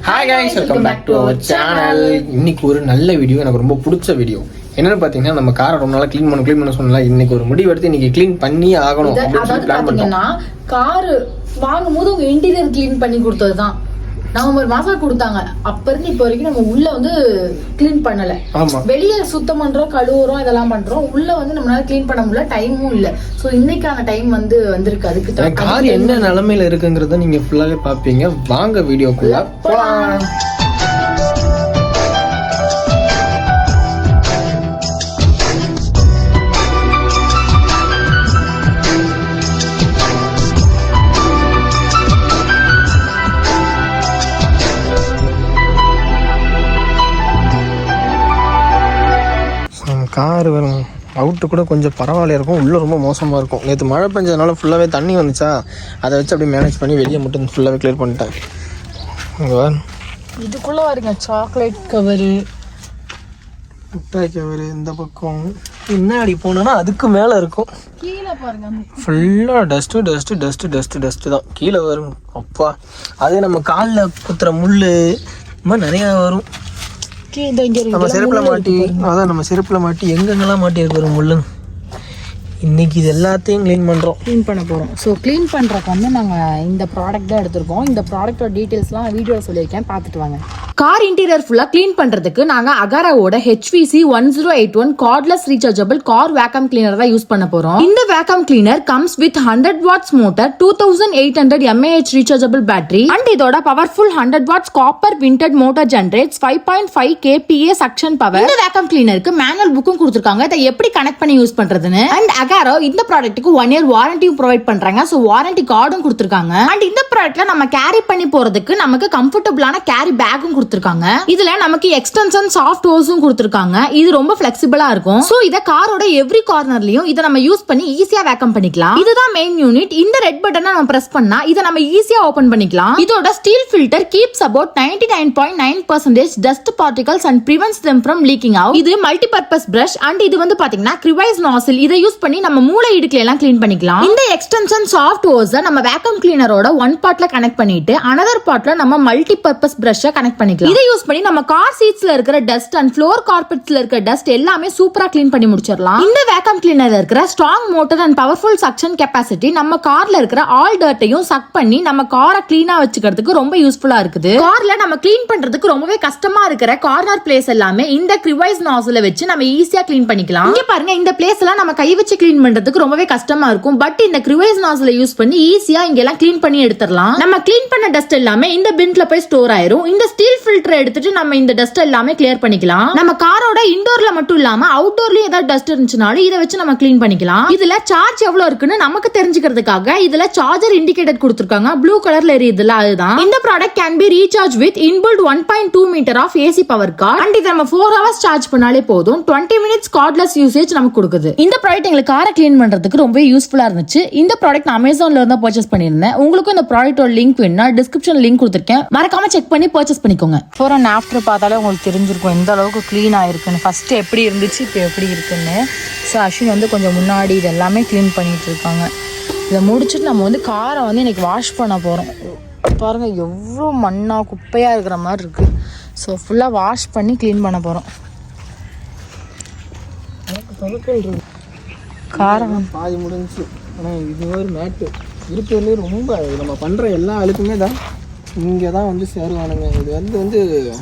Hi guys welcome back to our channel இன்னைக்கு ஒரு நல்ல வீடியோ எனக்கு ரொம்ப பிடிச்ச வீடியோ என்னன்னு பார்த்தீங்கன்னா நம்ம காரை ரொம்ப நாளாக க்ளீன் பண்ண க்ளீன் பண்ண சொன்னல இன்னைக்கு ஒரு முடிவு எடுத்து இன்னைக்கு க்ளீன் பண்ணி ஆகணும் அப்படின்னு பிளான் பாத்தீங்கன்னா காரு வாங்கும் போது உங்க இன்டீரியர் க்ளீன் பண்ணி கொடுத்ததுதான். நவம்பர் மாசம் கொடுத்தாங்க. அப்ப இருந்து இப்ப வரைக்கும் நம்ம உள்ள வந்து க்ளீன் பண்ணல. வெளிய சுத்தம் பண்றோம் கழுவுறோம் இதெல்லாம் பண்றோம். உள்ள வந்து நம்மளால க்ளீன் பண்ண முடியல டைமும் இல்ல. சோ இன்னைக்கான டைம் வந்து வந்திருக்கு. அதுக்கு கார் என்ன நிலமையில இருக்குங்கிறத நீங்க ஃபுல்லாவே பார்ப்பீங்க. வாங்க வீடியோக்குள்ள போலாம். கார் வரும். அவுட்டு கூட கொஞ்சம் பரவாயில்ல இருக்கும். உள்ளே ரொம்ப மோசமாக இருக்கும். நேற்று மழை பெஞ்சதுனால ஃபுல்லாகவே தண்ணி வந்துச்சா? அதை வச்சு அப்படியே மேனேஜ் பண்ணி வெளியே மட்டும் ஃபுல்லாகவே கிளியர் பண்ணிட்டேன். இதுக்குள்ள வருங்க சாக்லேட் கவரு முட்டாய் கவர் இந்த பக்கம். பின்னாடி போனோன்னா அதுக்கு மேலே இருக்கும். கீழே பாருங்க ஃபுல்லாக dust dust dust dust dust தான். கீழே வரும். அப்பா. அதே நம்ம காலில் குத்துற முள் இந்த மாதிரி நிறையா வரும் கீ- இந்த இங்க இருக்கு. நம்ம செருப்பில் மாட்டி அதான் நம்ம செருப்பில் மாட்டி எங்கெங்கெல்லாம் மாட்டி இருக்கிற முள்ளு இன்னைக்கு இது எல்லாத்தையும் க்ளீன் பண்ணுறோம் க்ளீன் பண்ண போகிறோம் ஸோ க்ளீன் பண்ணுறக்கு வந்து நாங்கள் இந்த ப்ராடக்ட் தான் எடுத்திருக்கோம். இந்த ப்ராடக்ட்டோட டீட்டெயில்ஸ்லாம் வீடியோவில் சொல்லியிருக்கேன். பார்த்துட்டு வாங்க. கார் இன்டீரியர் ஃபுல்லாக க்ளீன் பண்ணுறதுக்கு நாங்கள் அகாராவோட HVC one zero eight one cordless rechargeable car vacuum cleaner தான் யூஸ் பண்ண போகிறோம் இந்த vacuum cleaner comes with hundred watts motor two thousand eight hundred mAh rechargeable battery and இதோட powerful hundred watts copper winded motor generates five point five kPa suction power இந்த vacuum கிளீனருக்கு manual புக்கும் கொடுத்துருக்காங்க. இதை எப்படி கனெக்ட் பண்ணி use பண்ணுறதுன்னு and Agaro இந்த ப்ராடக்ட்டுக்கு ஒன் இயர் வாரண்டியும் ப்ரொவைட் பண்ணுறாங்க ஸோ வாரண்டி கார்டும் கொடுத்துருக்காங்க. அண்ட் இந்த ப்ராடக்ட்ல நம்ம கேரி பண்ணி போகிறதுக்கு நமக்கு கம்ஃபர்டபுளான கேரி பேக்கும் கொடுத்துருக்காங்க. இதுல நமக்கு எக்ஸ்டென்ஷன் சாஃப்ட் ஹோஸும் கொடுத்துருக்காங்க. இது ரொம்ப பிளெக்சிபிளா இருக்கும். ஸோ இதை காரோட எவ்ரி கார்னர்லயும் இதை நம்ம யூஸ் பண்ணி ஈஸியா வேக்கம் பண்ணிக்கலாம். இதுதான் மெயின் யூனிட் இந்த ரெட் பட்டனை நம்ம பிரஸ் பண்ணா இதை நம்ம ஈஸியா ஓபன் பண்ணிக்கலாம். இதோட steel filter keeps about ninety nine point nine percentage dust particles and prevents them from leaking out. இது மல்டி பர்பஸ் பிரஷ் அண்ட் இது வந்து பாத்தீங்கன்னா கிரிவைஸ் நாசில் இதை யூஸ் பண்ணி நம்ம மூளை இடுக்கல எல்லாம் க்ளீன் பண்ணிக்கலாம். இந்த எக்ஸ்டென்ஷன் சாஃப்ட் ஹோஸ நம்ம வேக்கம் கிளீனரோட ஒன் பார்ட்ல கனெக்ட் பண்ணிட்டு அனதர் பார்ட்ல நம்ம மல்டி பர்பஸ் பிரஷ் கனெக்ட் பண்ணிக்கலாம். இதை யூஸ் பண்ணி நம்ம கார் சீட்ஸ்ல இருக்கிற டஸ்ட் அண்ட் ஃப்ளோர் கார்பெட்ஸ்ல இருக்கிற டஸ்ட் எல்லாமே சூப்பரா க்ளீன் பண்ணி முடிச்சிடலாம். இந்த வேக்கம் கிளீனர்ல இருக்கிற strong motor and powerful suction capacity நம்ம கார்ல இருக்கிற ஆல் டர்ட்டையும் சக் பண்ணி நம்ம காரை கிளீனா வச்சுக்கிறதுக்கு ரொம்ப யூஸ்ஃபுல்லா இருக்குது. கார்ல நம்ம க்ளீன் பண்றதுக்கு ரொம்பவே கஷ்டமா இருக்கிற கார்னர் பிளேஸ் எல்லாமே இந்த கிரிவைஸ் நாசில வச்சு நம்ம ஈஸியா க்ளீன் பண்ணிக்கலாம். இங்க பாருங்க இந்த பிளேஸ் எல்லாம் நம்ம கை வச்சு க்ளீன் பண்றதுக்கு ரொம்பவே கஷ்டமா இருக்கும். பட் இந்த கிரிவைஸ் நாசில யூஸ் பண்ணி ஈஸியா இங்க எல்லாம் க்ளீன் பண்ணி எடுத்துடலாம். நம்ம க்ளீன் பண்ண டஸ்ட் எல்லாமே இந்த பின்ல போய் ஸ்டோர் ஆயிரும். இந்த ஸ்டீல் ஃபில்டர் எடுத்துட்டு நம்ம இந்த டஸ்ட் எல்லாமே கிளியர் பண்ணிக்கலாம். நம்ம காரோட இன்டோர்ல மட்டும் இல்லாம அவுட்டோர்லயும் ஏதாவது டஸ்ட் இருந்துச்சுனாலும் இதை வச்சு நம்ம க்ளீன் பண்ணிக்கலாம். இதுல சார்ஜ் எவ்வளவு இருக்குன்னு நமக்கு தெரிஞ்சுக்கிறதுக்காக இதுல சார்ஜர் இண்டிகேட்டர் கொடுத்துருக்காங்க. ப்ளூ கலர்ல எரியுதுல அதுதான். இந்த product can be recharge with inbuilt one point two metre of AC power cord and இதை நம்ம ஃபோர் ஹவர்ஸ் சார்ஜ் பண்ணாலே போதும். டுவெண்ட்டி மினிட்ஸ் கார்ட்லெஸ் யூசேஜ் நமக்கு கொடுக்குது. இந்த ப்ராடக்ட் எங்களுக்கு காரை க்ளீன் பண்றதுக்கு ரொம்ப யூஸ்ஃபுல்லா இருந்துச்சு. இந்த ப்ராடக்ட் நான் அமேசான்ல இருந்தா பர்ச்சேஸ் பண்ணியிருந்தேன். உங்களுக்கும் இந்த ப்ராடக்ட்டோட லிங்க் வேணும்னா டிஸ்கிரிப்ஷன் லிங்க் கொடுத்துருக்கேன். மறக்காம செக் பண்ணி பர்ச்சேஸ் பண்ணிக்கோங்க. ஃபோர் அண்ட் ஆஃப்டர் பார்த்தாலே உங்களுக்கு தெரிஞ்சிருக்கும் எந்த அளவுக்கு க்ளீன் ஆகிருக்குன்னு ஃபஸ்ட்டு எப்படி இருந்துச்சு இப்போ எப்படி இருக்குன்னு. ஸோ அஸ்வின் வந்து கொஞ்சம் முன்னாடி இது எல்லாமே க்ளீன் பண்ணிகிட்டு இருக்காங்க. இதை முடிச்சுட்டு நம்ம வந்து காரை வந்து இன்னைக்கு வாஷ் பண்ண போகிறோம் பாருங்கள் எவ்வளோ மண்ணாக குப்பையாக இருக்கிற மாதிரி இருக்குது ஸோ ஃபுல்லாக வாஷ் பண்ணி க்ளீன் பண்ண போகிறோம் காரம் பாதி முடிஞ்சுச்சு. ஆனால் இது மாதிரி மேட்டு இருக்கிறதுலே ரொம்ப நம்ம பண்ணுற எல்லா அழுக்குமே தான் இங்கே தான் வந்து சேருவானுங்க. இது வந்து வந்து தெரியுதா.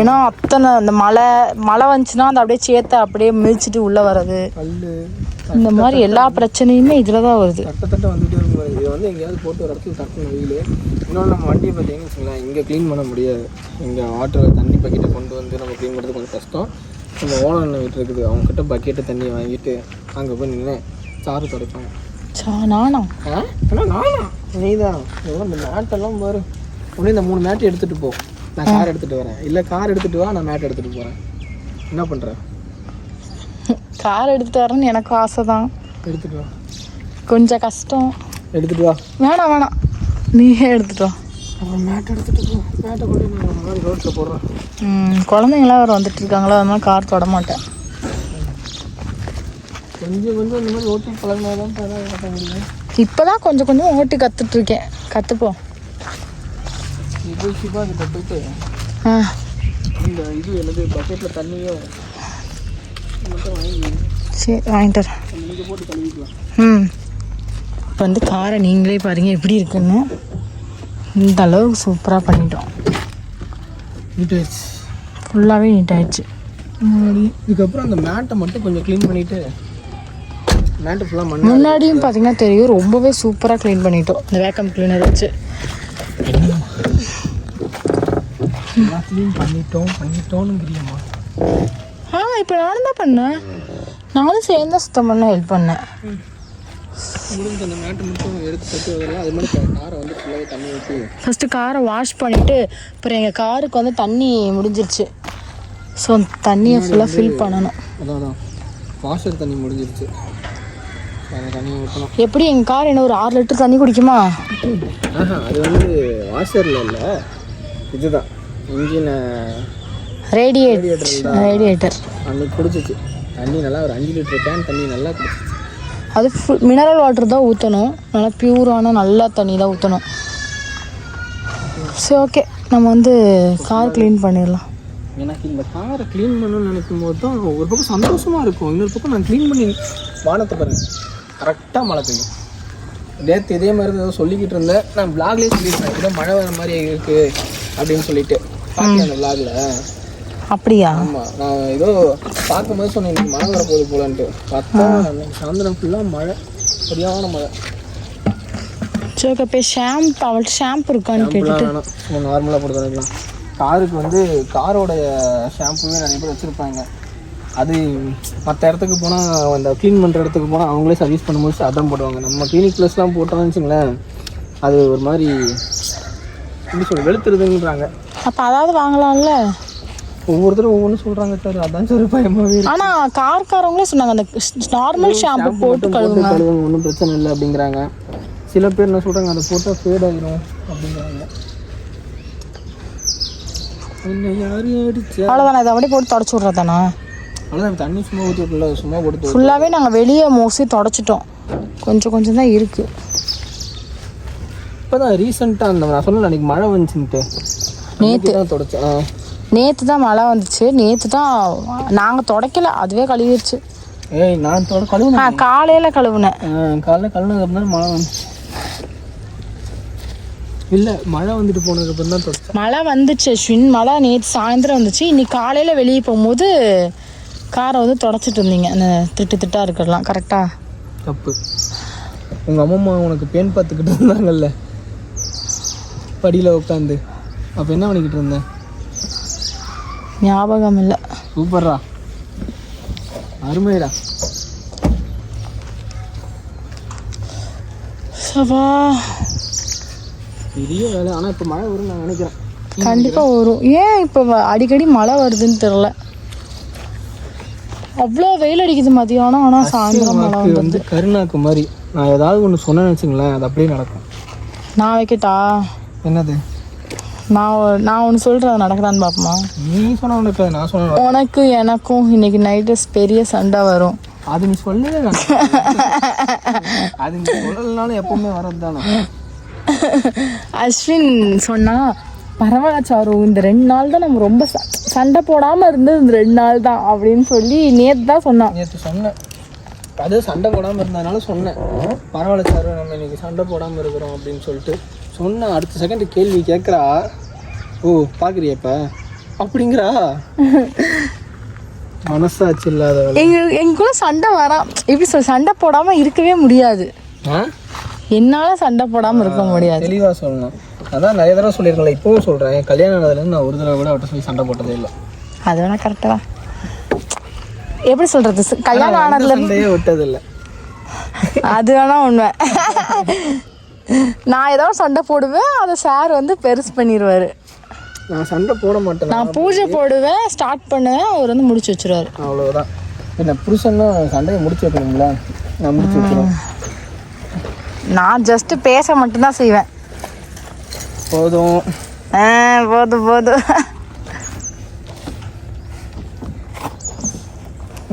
ஏன்னா அத்தனை அந்த மழை மழை வந்துச்சுன்னா அந்த அப்படியே சேத்தை அப்படியே மிதிச்சிட்டு உள்ளே வர்றது. இந்த மாதிரி எல்லா பிரச்சனையுமே இதில் தான் வருது. தட்ட தட்ட வந்துகிட்டே இருக்கும். இதை வந்து எங்கேயாவது போட்டு ஒரு இடத்துல தட்டணும் வெயில். இன்னொன்று நம்ம வண்டியை பார்த்தீங்கன்னு வச்சுங்களேன் இங்கே க்ளீன் பண்ண முடியாது. இங்கே வாட்டர் தண்ணி பக்கெட்டை கொண்டு வந்து நம்ம க்ளீன் பண்ணுறது கொஞ்சம் கஷ்டம். நம்ம ஓனர் வீட்டு இருக்குது. அவங்கக்கிட்ட பக்கெட்டு தண்ணி வாங்கிட்டு அங்கே போய் நின்று சாறு துடைப்பாங்க. நானா? நானா? நீ தான் எவ்வளோ இந்த மேட்டெல்லாம் பாரு. ஒன்று இந்த மூணு மேட்டு எடுத்துகிட்டு போ. நான் கார் எடுத்துகிட்டு வரேன். இல்லை கார் எடுத்துகிட்டு வா நான் மேட் எடுத்துகிட்டு போகிறேன் என்ன பண்ணுறேன் கார் எடுத்துட்டு வரேன்னு எனக்கும் ஆசை தான் எடுத்துகிட்டு வா. கொஞ்சம் கஷ்டம். எடுத்துகிட்டு வா. வேணாம் வேணாம். நீயே எடுத்துட்டு வா. மேட் எடுத்துகிட்டு போ. மேட்டை கொண்டு நான் ரோட்டில் போடுறேன். ம், குழந்தைங்களாம் வேறு வந்துட்டு இருக்காங்களோ? அதனால கார் தொட மாட்டேன். கொஞ்சம் கொஞ்சம் இந்த மாதிரி ரோட்டில் பழகினா தான் கட்ட முடியும் இப்போதான் கொஞ்சம் கொஞ்சம் ஓட்டி கற்றுட்டு இருக்கேன் கற்றுப்போம் நீ போய் சிவா கிட்ட போயிட்டு ஆ. இந்த இது என்னது பக்கெட்டில் தண்ணியும் மட்டும் வாங்கி சரி வாங்கிட்டு நீங்கள் போட்டு கழுவிக்கலாம். ம். இப்போ வந்து காரை நீங்களே பாருங்க எப்படி இருக்குன்னு. இந்த அளவுக்கு சூப்பராக பண்ணிட்டோம். நீட் ஆயிடுச்சு ஃபுல்லாகவே நீட் ஆயிடுச்சு இதுக்கப்புறம் அந்த மேட்டை மட்டும் கொஞ்சம் க்ளீன் பண்ணிவிட்டு மேட்டு ஃபுல்லாக மண் முன்னாடியும் பார்த்தீங்கன்னா தெரியும் ரொம்பவே சூப்பராக க்ளீன் பண்ணிட்டோம். இந்த வேக்கம் கிளீனர் வச்சு. க்ளீன் பண்ணிட்டோம் பண்ணிட்டோம்னுங்கிறியம்மா. ஆ இப்போ நானும் தான் பண்ணேன். நானும் சேர்ந்து சுத்தம் பண்ண ஹெல்ப் பண்ணேன். ஃபஸ்ட்டு காரை வாஷ் பண்ணிவிட்டு அப்புறம் எங்கள் காருக்கு வந்து தண்ணி முடிஞ்சிருச்சு. ஸோ தண்ணியை ஃபுல்லாக ஃபில் பண்ணணும். அதான் வாஷர் தண்ணி முடிஞ்சிருச்சு. எப்படி எங்கள் கார் என்ன ஒரு ஆறு லிட்டர் தண்ணி குடிக்குமா? அது வந்து வாஷரில் இல்லை. இதுதான். இன்ஜினை ரேடியேட் ரேடியேட்டர் அன்னைக்கு குடிச்சிச்சு. தண்ணி நல்லா ஒரு அஞ்சு லிட்டர் கேன் தண்ணி நல்லா குடிச்சிச்சு. அது ஃபுல் மினரல் வாட்டர் தான் ஊற்றணும் நல்லா பியூரான நல்ல தண்ணி தான் ஊற்றணும் சரி ஓகே நம்ம வந்து கார் க்ளீன் பண்ணிடலாம். எனக்கு இந்த காரை க்ளீன் பண்ணணும்னு நினைக்கும் போது தான் ஒரு பக்கம் சந்தோஷமாக இருக்கும். இன்னொரு பக்கம் நான் க்ளீன் பண்ணி வானத்தை பாருங்க. கரெக்டாக மழை பெய்யும். நேற்று இதே மாதிரி ஏதோ சொல்லிக்கிட்டு இருந்தேன். நான் பிளாக்லேயே சொல்லியிருந்தேன். ஏதோ மழை வர மாதிரி இருக்குது அப்படின்னு சொல்லிட்டு. பார்க்கல அந்த பிளாகில் அப்படியா? ஆமாம் நான் ஏதோ பார்க்கும்போது சொன்னேன் மழை வர போகுது போலன்ட்டு. பார்த்தா சாயந்தரம் ஃபுல்லாக மழை. சரியான மழை. சரி போய் ஷாம்பு அவள்கிட்ட ஷாம்பு இருக்கான்னு கேட்டு ஷாம்புலாம் வேணாம். சும்மா நார்மலாக போட்டு காருக்கு வந்து காரோடைய ஷாம்புவே நிறைய பேர் வச்சுருப்பாங்க. அது மற்ற இடத்துக்கு போனால் அந்த க்ளீன் பண்ணுற இடத்துக்கு போனால் அவங்களே சர்வீஸ் பண்ணும்போது அதான் போடுவாங்க. நம்ம கிளினிக் ப்ளஸ்லாம் போட்டோம்னு வச்சுங்களேன் அது ஒரு மாதிரி எப்படி சொல்ல வெளுத்துருதுன்றாங்க. அப்போ அதாவது வாங்கலாம்ல? ஒவ்வொருத்தரும் ஒவ்வொன்றும் சொல்கிறாங்க சார். அதான் சார் பயமாகவே. ஆனால் கார்காரங்களே சொன்னாங்க அந்த நார்மல் ஷாம்பு போட்டு கழுவுங்க. கழுவுங்க ஒன்றும் பிரச்சனை இல்லை அப்படிங்கிறாங்க. சில பேர் என்ன சொல்கிறாங்க அதை போட்டால் ஃபேட் ஆகிரும் அப்படிங்கிறாங்க. அவ்வளோதானே இதை அப்படியே போட்டு தொடச்சி விட்றதானா தண்ணி சும்மா ஊற்றி விட்டுல சும்மா போட்டு ஃபுல்லாகவே நாங்கள் வெளியே மோஸ்ட்லி தொடச்சிட்டோம். கொஞ்சம் கொஞ்சம் தான் இருக்குது இப்போ தான் ரீசெண்டாக அந்த நான் சொன்னேன் அன்றைக்கி மழை வந்துச்சுன்ட்டு. நேற்று தான் தொடச்சேன். நேற்று தான் மழை வந்துச்சு. நேற்று தான் நாங்கள் தொடக்கல அதுவே கழுவிடுச்சு ஏய் நான் தொட கழுவுனேன். காலையில் கழுவுனேன். ஆ, காலைல கழுவுனதுக்கு அப்புறம் மழை வந்துச்சு இல்லை மழை வந்துட்டு போனதுக்கு அப்புறம் தான் தொடச்சேன். மழை வந்துச்சு அஸ்வின் மழை நேற்று சாயந்தரம் வந்துச்சு. இன்னைக்கு காலையில் வெளியே போகும்போது காரை வந்து தொடச்சிட்டு இருந்தீங்க அந்த திட்டு திட்டாக இருக்கலாம் கரெக்டாக தப்பு. உங்கள் அம்மம்மா உனக்கு பேன் பார்த்துக்கிட்டு இருந்தாங்கல்ல? படியில் உட்காந்து அப்போ என்ன பண்ணிக்கிட்டு இருந்தேன் ஞாபகம் இல்லை. சூப்பர்ரா. அருமைடா. சவா பெரிய வேலை. ஆனால் இப்போ மழை வரும்னு நான் நினைக்கிறேன். கண்டிப்பாக வரும். ஏன் இப்போ அடிக்கடி மழை வருதுன்னு தெரில அவ்வளோ வெயில் அடிக்குது மதியானம் ஆனால் சாயந்தரம் மழை வந்து கருணாக்கு மாதிரி. நான் ஏதாவது ஒன்று சொன்னேன்னு வச்சுங்களேன் அது அப்படியே நடக்கும். நான் வைக்கட்டா? என்னது? நான் நான் ஒன்று சொல்கிறேன் அது நடக்குதான்னு பார்ப்போமா நீ சொன்ன இருக்காது நான் சொன்ன உனக்கு. எனக்கும் இன்னைக்கு நைட்டு பெரிய சண்டை வரும். அது நீ சொல்லவே. அது நீ சொல்லலைனாலும் எப்பவுமே வரது தானே அஸ்வின் சொன்னா பரவாயில்ல சாரு இந்த ரெண்டு நாள் தான் நம்ம ரொம்ப சண்டை போடாமல் இருந்தது இந்த ரெண்டு நாள் தான் அப்படின்னு சொல்லி நேற்று தான் சொன்னான். நேற்று சொன்னேன். அது சண்டை போடாமல் இருந்ததுனால சொன்னேன். பரவாயில்ல சார் நம்ம இன்னைக்கு சண்டை போடாமல் இருக்கிறோம் அப்படின்னு சொல்லிட்டு சொன்னேன் அடுத்த செகண்ட் கேள்வி கேட்குறா ஓ பார்க்குறியா இப்போ? அப்படிங்கிறா. மனசாட்சி இல்லாதவள். எங்க எங்களுக்குள்ள சண்டை வரான் எப்படி சொல் சண்டை போடாமல் இருக்கவே முடியாது. என்னால் சண்டை போடாமல் இருக்க முடியாது. தெளிவாக சொல்லணும். அதான் நிறைய தடவை சொல்லியிருக்கேன்ல இப்போவும் சொல்கிறேன் கல்யாணம் ஆனதுலேருந்து நான் ஒரு தடவை கூட அவட்ட சொல்லி சண்டை போட்டதே இல்லை. அது வேணா கரெக்டாக தான் எப்படி சொல்றது? ச- கல்யாணம் ஆனதுல சண்டையே விட்டதில்லை. அது வேணா உண்மை. நான் ஏதோ சண்டை போடுவேன் அதை சார் வந்து பெருசு பண்ணிடுவாரு நான் சண்டை போட மாட்டேன். நான் பூஜை போடுவேன் ஸ்டார்ட் பண்ணுவேன் அவர் வந்து முடிச்சு வச்சிருவாரு. அவ்வளவுதான். என்ன புருஷன்னா சண்டையை முடிச்சு வைக்கணுங்களா நான் முடிச்சு வைக்கிறேன் நான் ஜஸ்ட் பேச மட்டும்தான் செய்வேன். போதும். ஆ, போதும் போதும்.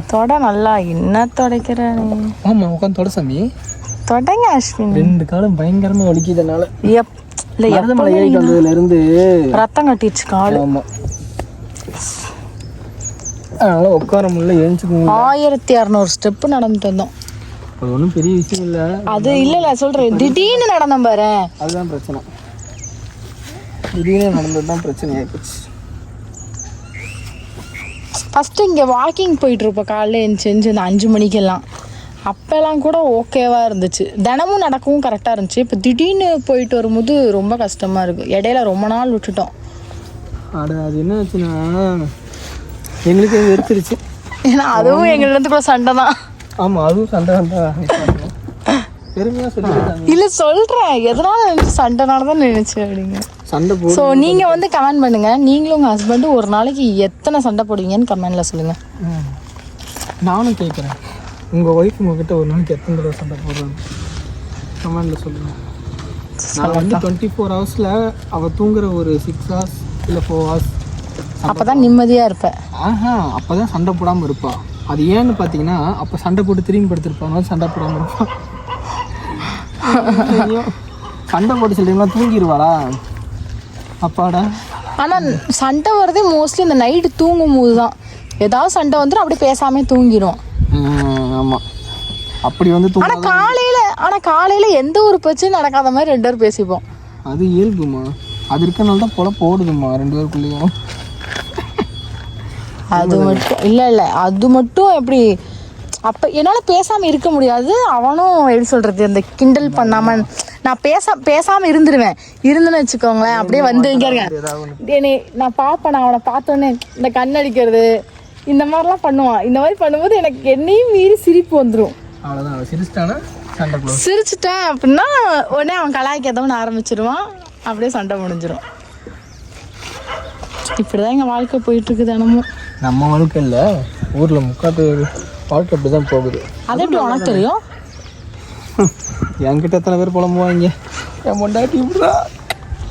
தொட நல்லா என்ன துடைக்கிற நீ? ஆமாம் உட்காந்து தொட சாமி. தொடங்க அஸ்வின். ரெண்டு காலம் பயங்கரமா வலிக்குதுனால. எப் இல்ல மருதமலை ஏறிட்டு வந்ததுல இருந்து ரத்தம் கட்டிடுச்சு கால். ஆமா. அதனால உட்கார முடியல எழுந்துக்க ஆயிரத்தி இரநூறு ஸ்டெப்பு நடந்துட்டு வந்தோம். அது ஒன்றும் பெரிய விஷயம் இல்லை. அது இல்ல இல்ல சொல்றேன். திடீர்னு நடந்தோம் பாரு. அதுதான் பிரச்சனை. திடீர்னு நடந்தது தான் பிரச்சனை ஆயிப்போச்சு ஃபஸ்ட்டு இங்கே வாக்கிங் போயிட்டு இருப்போம் காலைல எழுந்துச்சு இந்த அஞ்சு மணிக்கெல்லாம். அப்போல்லாம் கூட ஓகேவாக இருந்துச்சு. தினமும் நடக்கவும் கரெக்டாக இருந்துச்சு. இப்போ திடீர்னு போயிட்டு வரும்போது ரொம்ப கஷ்டமாக இருக்குது இடையில ரொம்ப நாள் விட்டுட்டோம். அட அது என்ன ஆச்சுன்னா எங்களுக்கு வெறுத்துருச்சு. ஏன்னா அதுவும் எங்கள்லேருந்து கூட சண்டை தான் ஆமாம் அதுவும் சண்டை சொல்லியிருக்காங்க இல்லை சொல்கிறேன் எதனால நினச்சி சண்டைனால தான் நினைச்சேன் அப்படிங்க. சண்டை போ ஸோ நீங்கள் வந்து கமெண்ட் பண்ணுங்கள் நீங்களும் உங்கள் ஹஸ்பண்டும் ஒரு நாளைக்கு எத்தனை சண்டை போடுவீங்கன்னு கமெண்டில் சொல்லுங்கள் ம். நானும் கேட்குறேன் உங்கள் ஒய்ஃப் உங்ககிட்ட ஒரு நாளைக்கு எத்தனை தடவை சண்டை போடுறாங்க? கமெண்டில் சொல்லுங்கள் நான் வந்து டுவெண்ட்டி ஃபோர் ஹவர்ஸில் அவள் தூங்குற ஒரு சிக்ஸ் ஹவர்ஸ் இல்லை ஃபோர் ஹவர்ஸ் அப்போ தான் நிம்மதியாக இருப்பேன் ஆஹா அப்போ தான் சண்டை போடாமல் இருப்பா. அது ஏன்னு பார்த்தீங்கன்னா அப்போ சண்டை போட்டு திரும்பி படுத்திருப்பாங்க சண்டை போடாமல் இருப்பான் சண்டை போட்டு சொல்லிங்களா தூங்கிடுவாளா அப்பாடா. ஆனால் சண்டை வரதே மோஸ்ட்லி இந்த நைட்டு தூங்கும் போது தான் ஏதாவது சண்டை வந்துடும் அப்படியே பேசாமே தூங்கிடும் ஆமாம் அப்படி வந்து தூங்க ஆனா காலையில ஆனா காலையில எந்த ஒரு பிரச்சனையும் நடக்காத மாதிரி ரெண்டு பேரும் பேசிப்போம். அது இயல்புமா? அது இருக்கனால தான் பொல போடுதுமா ரெண்டு பேருக்குள்ளேயும்? அது மட்டும் இல்ல இல்ல. அது மட்டும் எப்படி அப்ப என்னால பேசாம இருக்க முடியாது. அவனும் எப்படி சொல்றது இந்த கிண்டல் பண்ணாம நான் பேச பேசாம இருந்துருவேன். இருந்துன்னு வச்சுக்கோங்களேன் அப்படியே வந்து இங்க இருங்க. என்னை நான் பார்ப்பேன் நான் அவனை பார்த்தோன்னே இந்த கண்ணடிக்கிறது இந்த மாதிரிலாம் பண்ணுவான். இந்த மாதிரி பண்ணும்போது எனக்கு என்னையும் மீறி சிரிப்பு வந்துடும் அவ்வளோதான் சிரிச்சிட்டானா? அப்படின்னா உடனே அவன் கலாய்க்காதவன் ஆரம்பிச்சிருவான். அப்படியே சண்டை முடிஞ்சிரும். இப்படிதான் எங்க வாழ்க்கை போயிட்டு இருக்கு தினமும். நம்ம வாழ்க்கை இல்லை. ஊரில் முக்காத்து வாழ்க்கை அப்படி தான் போகுது. அது எப்படி உனக்கு தெரியும்? என்கிட்ட எத்தனை பேர் புலம்புவாங்க? என் இப்படிதான்.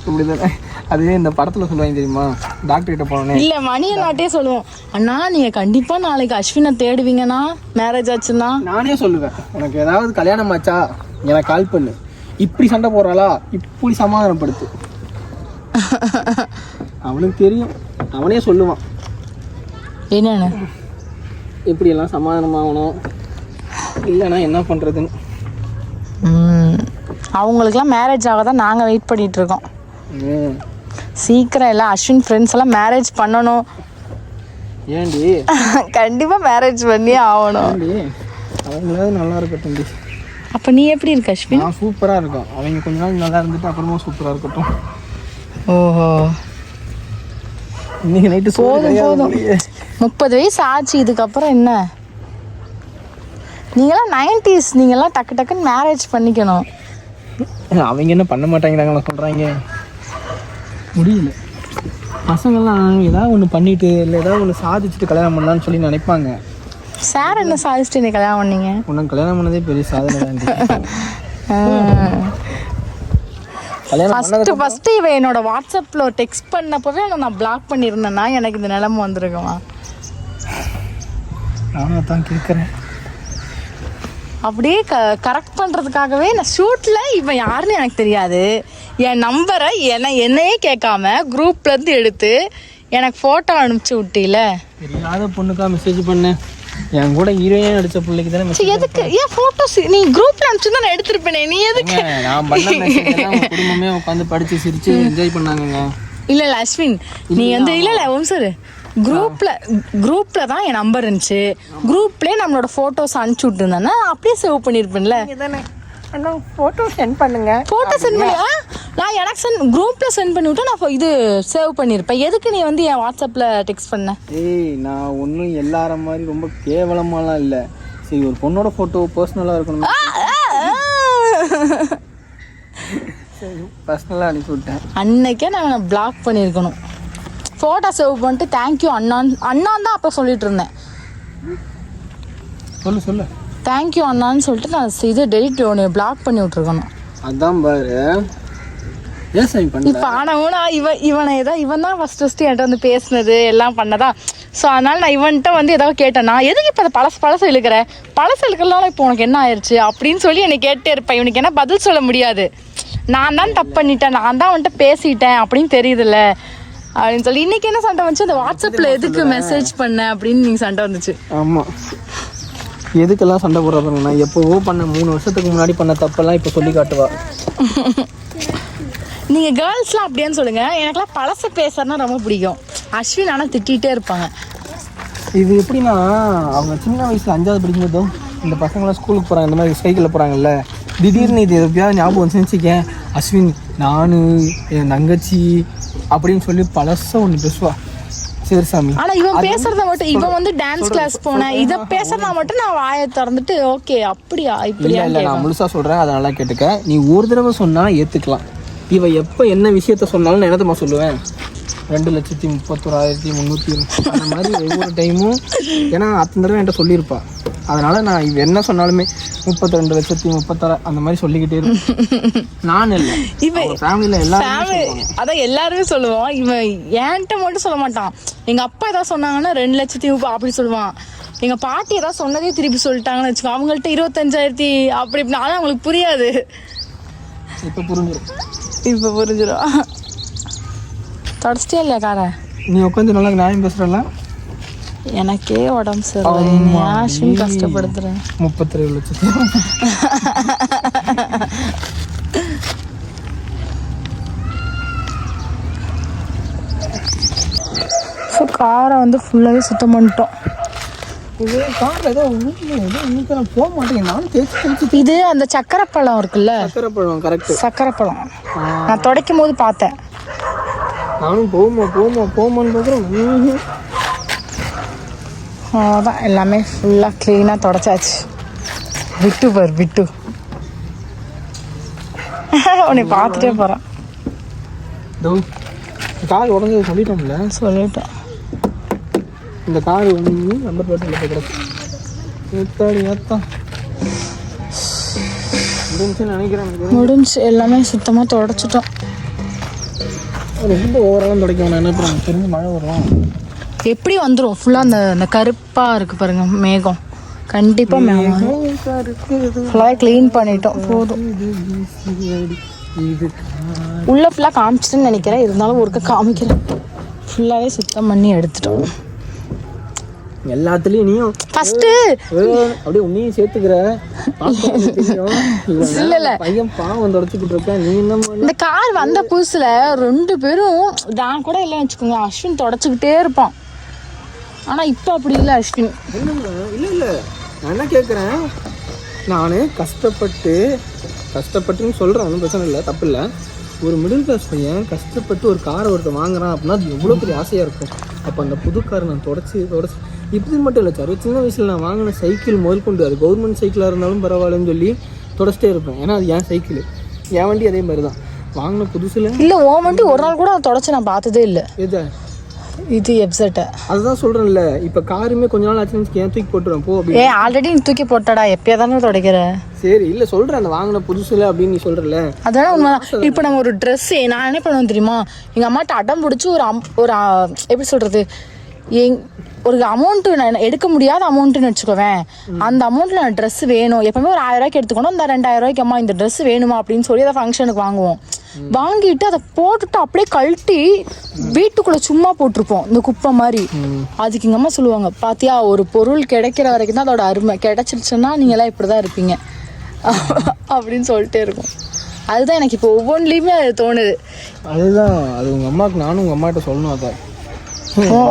இப்படி தானே அதுவே இந்த படத்தில் சொல்லுவாங்க தெரியுமா? டாக்டர் கிட்ட போனோன்னே இல்ல மணியை நாட்டே சொல்லுவோம். அண்ணா நீங்க கண்டிப்பா நாளைக்கு அஸ்வினை தேடுவீங்கண்ணா. மேரேஜ் ஆச்சுன்னா? நானே சொல்லுவேன். உனக்கு ஏதாவது கல்யாணம் ஆச்சா? எனக்கு கால் பண்ணு. இப்படி சண்டை போடுறாளா? இப்படி சமாதானப்படுத்து. அவனுக்கு தெரியும். அவனே சொல்லுவான். என்னன்னு இப்படியெல்லாம் சமாதானமாகணும். இல்லைன்னா என்ன பண்ணுறதுன்னு அவங்களுக்குலாம் மேரேஜ் ஆக தான் நாங்கள் வெயிட் பண்ணிட்டு இருக்கோம் ம். சீக்கிரம் எல்லாம் அஸ்வின் ஃப்ரெண்ட்ஸ் எல்லாம் மேரேஜ் பண்ணணும். ஏன்டி கண்டிப்பாக மேரேஜ் பண்ணியே ஆகணும். அவங்களாவது நல்லா இருக்கட்டும் அப்போ நீ எப்படி இருக்க அஸ்வின்? நான் சூப்பராக இருக்கும் அவங்க கொஞ்ச நாள் நல்லா இருந்துட்டு அப்புறமா சூப்பராக இருக்கட்டும். ஓஹோ. இன்னைக்கு நைட்டு போதும் போதும். முப்பது வயசு ஆச்சு இதுக்கப்புறம் என்ன? நீங்களாம் நைன்டிஸ் நீங்களாம் டக்கு டக்குன்னு மேரேஜ் பண்ணிக்கணும். அவங்க என்ன பண்ண மாட்டாங்கடாங்களா சொல்கிறாங்க முடியல. பசங்கள்லாம் ஏதாவது ஒன்று பண்ணிட்டு இல்லை ஏதாவது ஒன்று சாதிச்சுட்டு கல்யாணம் பண்ணலான்னு சொல்லி நினைப்பாங்க. சார் என்ன சாதிச்சுட்டு நீ கல்யாணம் பண்ணீங்க? உனக்கு கல்யாணம் பண்ணதே பெரிய சாதனை ஃபஸ்ட்டு ஃபஸ்ட்டு இவன் என்னோட வாட்ஸ்அப்பில் ஒரு டெக்ஸ்ட் பண்ணப்பவே நான் பிளாக் பண்ணியிருந்தேன்னா எனக்கு இந்த நிலமை வந்திருக்குமா? நானும் தான் கேட்குறேன் அப்படியே க கரெக்ட் பண்ணுறதுக்காகவே நான் ஷூட்டில் இவன் யாருன்னு எனக்கு தெரியாது. என் நம்பரை என்ன என்னையே கேட்காம குரூப்லேருந்து எடுத்து எனக்கு ஃபோட்டோ அனுப்பிச்சு விட்டில. தெரியாத பொண்ணுக்கா மெசேஜ் பண்ணேன். என் கூட ஹீரோயின் நடிச்ச பிள்ளைக்கு தானே எதுக்கு? ஏன் ஃபோட்டோஸ் நீ குரூப்பில் அனுப்பிச்சு தான் நான் எடுத்திருப்பேனே. நீ எதுக்கு? நான் பண்ண குடும்பமே உட்காந்து படிச்சு சிரிச்சு என்ஜாய் பண்ணாங்கங்க. இல்ல இல்ல அஸ்வின் நீ வந்து இல்ல இல்ல ஒரு சார் குரூப்ல குரூப்ல தான் என் நம்பர் இருந்துச்சு. குரூப்லயே நம்மளோட போட்டோஸ் அனுப்பிச்சு விட்டுருந்தேன்னா அப்படியே சேவ் பண்ணிருப்பேன்ல. அண்ணா ஃபோட்டோ சென்ட் பண்ணுங்க. போட்டோ சென்ட் பண்ணி ஆ, நான் எனக்கு சென்ட் குரூப்ல சென்ட் பண்ணி விட்டு நான் இது சேவ் பண்ணிருப்பேன். எதுக்கு நீ வந்து என் வாட்ஸ்அப்ல டெக்ஸ்ட் பண்ண? ஏய் நான் ஒன்றும் எல்லார மாதிரி ரொம்ப கேவலமாலாம் இல்லை. சரி ஒரு பொண்ணோட ஃபோட்டோ பர்சனலாக இருக்கணும். பர்சனலாக அனுப்பி விட்டேன். அன்னைக்கே நான் பிளாக் பண்ணியிருக்கணும் ஃபோட்டோ சேவ் பண்ணிட்டு தேங்க்யூ அண்ணான் அண்ணான் தான் அப்போ சொல்லிட்டு இருந்தேன். சொல்லு சொல்லு. தேங்க்யூ அண்ணான்னு சொல்லிட்டு நான் இது டெலிட் உன்னை பிளாக் பண்ணி விட்டுருக்கணும். அதான் பாரு. இப்ப ஆனவனா இவன் இவனை ஏதோ இவன் தான் ஃபர்ஸ்ட் ஃபர்ஸ்ட் என்கிட்ட வந்து பேசுனது எல்லாம் பண்ணதா? ஸோ அதனால நான் இவன்கிட்ட வந்து ஏதாவது கேட்டேன்னா எதுக்கு இப்போ பழசு பழசு இழுக்கிற? பழசு இழுக்கிறதுனால இப்போ உனக்கு என்ன ஆயிடுச்சு அப்படின்னு சொல்லி என்னை கேட்டே இருப்பேன். இவனுக்கு என்ன பதில் சொல்ல முடியாது. நான் தான் தப்பு பண்ணிட்டேன். நான் தான் வந்துட்டு பேசிட்டேன் அப்படின்னு தெரியுதுல்ல. அப்படின்னு சொல்லி இன்னைக்கு என்ன சண்டை வந்துச்சு? அந்த வாட்ஸ்அப்பில் எதுக்கு மெசேஜ் பண்ண அப்படின்னு நீங்கள் சண்டை வந்துச்சு. ஆமாம் எதுக்கெல்லாம் சண்டை போடுறதுங்க நான் எப்போவோ பண்ண மூணு வருஷத்துக்கு முன்னாடி பண்ண தப்பெல்லாம் இப்போ சொல்லி காட்டுவா. நீங்கள் கேர்ள்ஸ்லாம் அப்படியான்னு சொல்லுங்கள் எனக்கெல்லாம் பழச பேசுறதுனா ரொம்ப பிடிக்கும். அஸ்வின் ஆனால் திட்டிகிட்டே இருப்பாங்க. இது எப்படின்னா அவங்க சின்ன வயசுல அஞ்சாவது படிக்கும்போதும் இந்த பசங்களாம் ஸ்கூலுக்கு போகிறாங்க இந்த மாதிரி சைக்கிளில் போகிறாங்கல்ல திடீர்னு இது எப்படியாவது ஞாபகம் வந்து வச்சுக்கேன். அஸ்வின் நான் என் தங்கச்சி அப்படின்னு சொல்லி பழச ஒன்று பேசுவா. சரி சாமி ஆனா இவன் பேசுறத மட்டும் இவன் வந்து டான்ஸ் கிளாஸ் போனேன் இத பேசுறதா மட்டும் நான் வாயை திறந்துட்டு ஓகே அப்படியா இப்படியா இல்லை நான் முழுசாக சொல்கிறேன் அதை நல்லா கேட்டுக்க. நீ ஒரு தடவை சொன்னால் ஏற்றுக்கலாம் இவ எப்போ என்ன விஷயத்த சொன்னாலும் நான் என்னத்தம்மா சொல்லுவேன்? ரெண்டு லட்சத்தி முப்பத்தோராயிரத்தி முந்நூற்றி அந்த மாதிரி ஒவ்வொரு டைமும் ஏன்னா அத்தனை தடவை என்கிட்ட சொல்லியிருப்பா. அதனால் நான் இவ என்ன சொன்னாலுமே முப்பத்தி ரெண்டு லட்சத்தி முப்பத்தாறு அந்த மாதிரி சொல்லிக்கிட்டே இருப்பேன். நான் இல்லை. இவ ஃபேமிலியில் எல்லாரும் அதான் எல்லாருமே சொல்லுவான் இவன் என்கிட்ட மட்டும் சொல்ல மாட்டான். எங்க அப்பா ஏதாவது சொன்னாங்கன்னா ரெண்டு லட்சத்தி முப்பது அப்படி சொல்லுவான். எங்க பாட்டி ஏதாவது சொன்னதே திருப்பி சொல்லிட்டாங்கன்னு வச்சுக்கோ அவங்கள்ட்ட இருபத்தஞ்சாயிரத்தி அப்படி இப்படி ஆனால் அவங்களுக்கு புரியாது. இப்போ புரிஞ்சிடும் இப்போ புரிஞ்சிடும் தொடச்சிட்டே இல்லையா காரை? நீ உட்காந்து நல்லா நியாயம் பேசுகிறல்ல எனக்கே உடம்பு சரியில்லை. ஆஷும் கஷ்டப்படுத்துறேன். முப்பத்தி ரெண்டு லட்சத்தி. ஸோ காரை வந்து ஃபுல்லாகவே சுத்தம் பண்ணிட்டோம். இது கார் ஏதோ இன்னைக்கு போக மாட்டேங்க நானும் தேய்ச்சி தேய்ச்சி இது அந்த சக்கரை பழம் இருக்குல்ல? சக்கரை பழம் கரெக்ட் சக்கரை பழம் நான் துடைக்கும் போது பார்த்தேன். நானும் போகுமா போகுமா போகுமான்னு பார்க்குறேன். அதான் எல்லாமே ஃபுல்லாக க்ளீனாக தொடச்சாச்சு. விட்டு பார் விட்டு. உன்னை பார்த்துட்டே போகிறேன் கார் உடஞ்சது சொல்லிட்டோம்ல. சொல்லிட்டோம். இந்த கார் ஒன்று நம்பர் பிளேட்டில் போய் கிடக்கு. ஏத்தாடி ஏத்தா முடிஞ்சுன்னு நினைக்கிறேன் முடிஞ்சு எல்லாமே சுத்தமாக தொடச்சிட்டோம். ரொம்ப ஓவராலாம் துடைக்க வேணாம் என்ன தெரிஞ்சு மழை வரும்? எப்படி வந்துடும் ஃபுல்லாக அந்த அந்த கருப்பாக இருக்கு பாருங்க மேகம். கண்டிப்பாக மேகம் ஃபுல்லாக க்ளீன் பண்ணிட்டோம். போதும். உள்ளே ஃபுல்லாக காமிச்சிட்டுன்னு நினைக்கிறேன். இருந்தாலும் ஒருக்க காமிக்கிறேன் ஃபுல்லாகவே சுத்தம் பண்ணி எடுத்துட்டோம். எல்லாத்துலேயும் நீயும். ஃபஸ்ட்டு ஏ, அப்படியே உன்னையும் சேர்த்துக்கிற. இவ்வளவு நேரம் பையன் பாவம் தொடச்சிக்கிட்டு இருக்கேன் நீ என்ன? இந்த கார் வந்த புதுசுல ரெண்டு பேரும் நான் கூட இல்லைன்னு வச்சுக்கோங்க அஸ்வின் தொடச்சிக்கிட்டே இருப்பான். ஆனா இப்போ அப்படி இல்லை அஸ்வின். இல்லை இல்லை. நான் என்ன கேட்குறேன் நான் கஷ்டப்பட்டு கஷ்டப்பட்டுன்னு சொல்கிறேன் ஒன்றும் பிரச்சனை இல்லை தப்பு இல்லை. ஒரு மிடில் கிளாஸ் பையன் கஷ்டப்பட்டு ஒரு காரை ஒருத்தன் வாங்குறான் அப்படின்னா அது எவ்வளோ பெரிய ஆசையாக இருக்கும். அப்போ அந்த புது காரை நான் தொடச்சி தொடச்சி. இப்படி மட்டும் இல்லை சார் சின்ன வயசில் நான் வாங்கின சைக்கிள் முதல் கொண்டு அது கவர்மெண்ட் சைக்கிளாக இருந்தாலும் பரவாயில்லன்னு சொல்லி தொடச்சிட்டே இருப்பேன். ஏன்னா அது என் சைக்கிள் என் வண்டி அதே மாதிரி தான் வாங்கின புதுசில் இல்லை ஓ வண்டி ஒரு நாள் கூட தொடச்சி நான் பார்த்ததே இல்லை. எதை? இது எப்செட்டை அதுதான் சொல்கிறேன்ல இப்போ காருமே கொஞ்ச நாள் ஆச்சுன்னு ஏன் தூக்கி போட்டுருவேன் போ ஏ ஆல்ரெடி நீ தூக்கி போட்டடா எப்பயா தானே துடைக்கிற? சரி இல்லை சொல்கிறேன் அந்த வாங்கின புதுசில் அப்படின்னு நீ சொல்கிறல அதான உண்மைதான். இப்போ நம்ம ஒரு ட்ரெஸ்ஸு நான் என்ன பண்ணுவேன் தெரியுமா? எங்கள் அம்மாட்ட அடம் பிடிச்சி ஒரு அம் ஒரு எப்படி சொல்கிறது எங் ஒரு அமௌண்ட்டு நான் எடுக்க முடியாத அமௌண்ட்டுன்னு வச்சுக்கோவேன். அந்த அமௌண்ட்டில் நான் ட்ரெஸ் வேணும். எப்பவுமே ஒரு ஆயிரம் ரூபாய்க்கு எடுத்துக்கணும். அந்த ரெண்டாயிரம் ரூபாய்க்கு அம்மா இந்த ட்ரெஸ் வேணுமா அப்படின்னு சொல்லி அதை ஃபங்க்ஷனுக்கு வாங்குவோம். வாங்கிட்டு அதை போட்டுட்டு அப்படியே கழட்டி வீட்டுக்குள்ள சும்மா போட்டிருப்போம். இந்த குப்பை மாதிரி. அதுக்கு எங்கள் அம்மா சொல்லுவாங்க பாத்தியா ஒரு பொருள் கிடைக்கிற வரைக்கும் தான் அதோட அருமை. கிடைச்சிருச்சுன்னா நீங்க எல்லாம் இப்படி தான் இருப்பீங்க. அப்படின்னு சொல்லிட்டே இருக்கும். அதுதான் எனக்கு இப்போ ஒவ்வொன்றுலையுமே அது தோணுது. அதுதான். அது உங்கள் அம்மாவுக்கு நானும் உங்கள் அம்மாட்ட சொல்லணும் அதை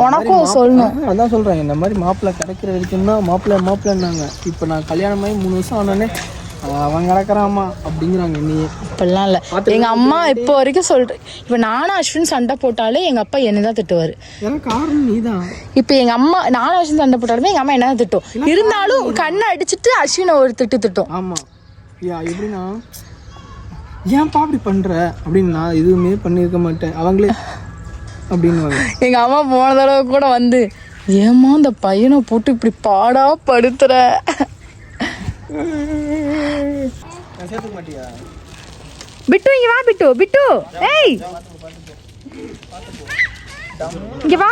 உனக்கும் சொல்லணும். அதான் சொல்கிறேன் இந்த மாதிரி மாப்பிள்ளை கிடைக்கிற வரைக்கும் தான் மாப்பிள்ளை மாப்பிள்ளைன்னாங்க. இப்போ நான் கல்யாணம் ஆகி மூணு வருஷம் ஆனோடனே அவன் கிடக்குறாம்மா அப்படிங்கிறாங்க என்னையே. அப்படிலாம் இல்லை. எங்க அம்மா இப்போ வரைக்கும் சொல்றேன் இப்போ நானும் அஸ்வின் சண்டை போட்டாலே எங்க அப்பா என்ன தான் திட்டுவாரு. காரணம் நீ தான் இப்போ எங்க அம்மா நானும் அஸ்வின் சண்டை போட்டாலுமே எங்க அம்மா என்ன தான் திட்டும். இருந்தாலும் கண்ணை அடிச்சிட்டு அஸ்வினை ஒரு திட்டு திட்டும். ஆமாம் யா எப்படின்னா ஏன்ப்பா அப்படி பண்ணுற அப்படின்னு நான் எதுவுமே பண்ணியிருக்க மாட்டேன். அவங்களே அப்படின்னுவாங்க. எங்க அம்மா போன தடவை கூட வந்து ஏம்மா அந்த பையனை போட்டு இப்படி பாடா படுத்துற? சேர்த்துக்க மாட்டியா பிட்டு இங்க வா பிட்டு பிட்டு ஏய் இங்க வா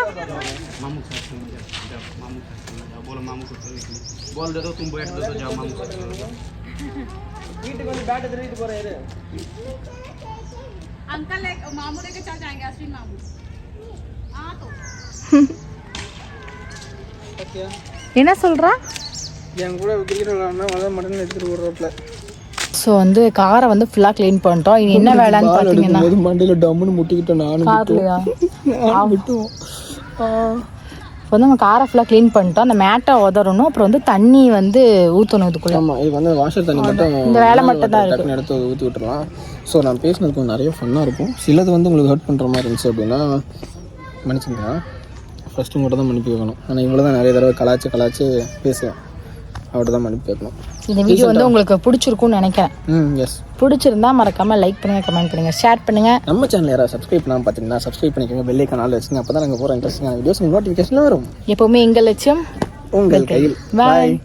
வீட்டுக்கு வந்து பேட்டை திருடிட்டு போகிறேன் இரு अंकल एक मामू लेके चल जाएंगे अश्विन मामू हाँ तो ஓகே என்ன சொல்றா என் கூட கிரிக்கெட் விளாட்னா வளர மாட்டேன்னு எடுத்துகிட்டு ஒரு ரோட்டில் ஸோ வந்து காரை வந்து ஃபுல்லாக க்ளீன் பண்ணிட்டோம். இது என்ன வேலைன்னு பார்த்தீங்கன்னா மண்டையில் டம்முன்னு முட்டிக்கிட்டேன் நானும் கார்லையா? விட்டுவோம் இப்போ வந்து நம்ம காரை ஃபுல்லாக க்ளீன் பண்ணிட்டோம். அந்த மேட்டை உதறணும். அப்புறம் வந்து தண்ணி வந்து ஊற்றணும் இதுக்குள்ள. ஆமாம் இது வந்து வாஷர் தண்ணி மட்டும் இந்த வேலை மட்டும் தான் எடுத்து ஊற்றி விட்டுறலாம். ஸோ நான் பேசினது கொஞ்சம் நிறைய ஃபன்னாக இருக்கும். சிலது வந்து உங்களுக்கு ஹர்ட் பண்ணுற மாதிரி இருந்துச்சு அப்படின்னா மன்னிச்சுங்க ஃபஸ்ட்டு மட்டும் தான் மன்னிப்பு வைக்கணும் ஆனால் இவ்வளோ தான் நிறைய தடவை கலாய்ச்சி கலாய்ச்சி பேசுவேன். அவர்கிட்ட தான் மன்னிப்பு வைக்கணும் இந்த வீடியோ வந்து உங்களுக்கு பிடிச்சிருக்கும்னு நினைக்கிறேன். ம் எஸ் பிடிச்சிருந்தா மறக்காம லைக் பண்ணுங்க கமெண்ட் பண்ணுங்க ஷேர் பண்ணுங்க. நம்ம சேனல் யாராவது சப்ஸ்கிரைப் பண்ணாமல் பார்த்தீங்கன்னா சப்ஸ்கிரைப் பண்ணிக்கோங்க பெல்லை கனால் வச்சுங்க அப்போ தான் நாங்கள் போகிற இன்ட்ரெஸ்டிங்கான வீடியோஸ் நோட்டிஃபிகேஷன் வரும். எப்பவுமே எங்கள் லட்சியம் உங்கள் கையில். பாய்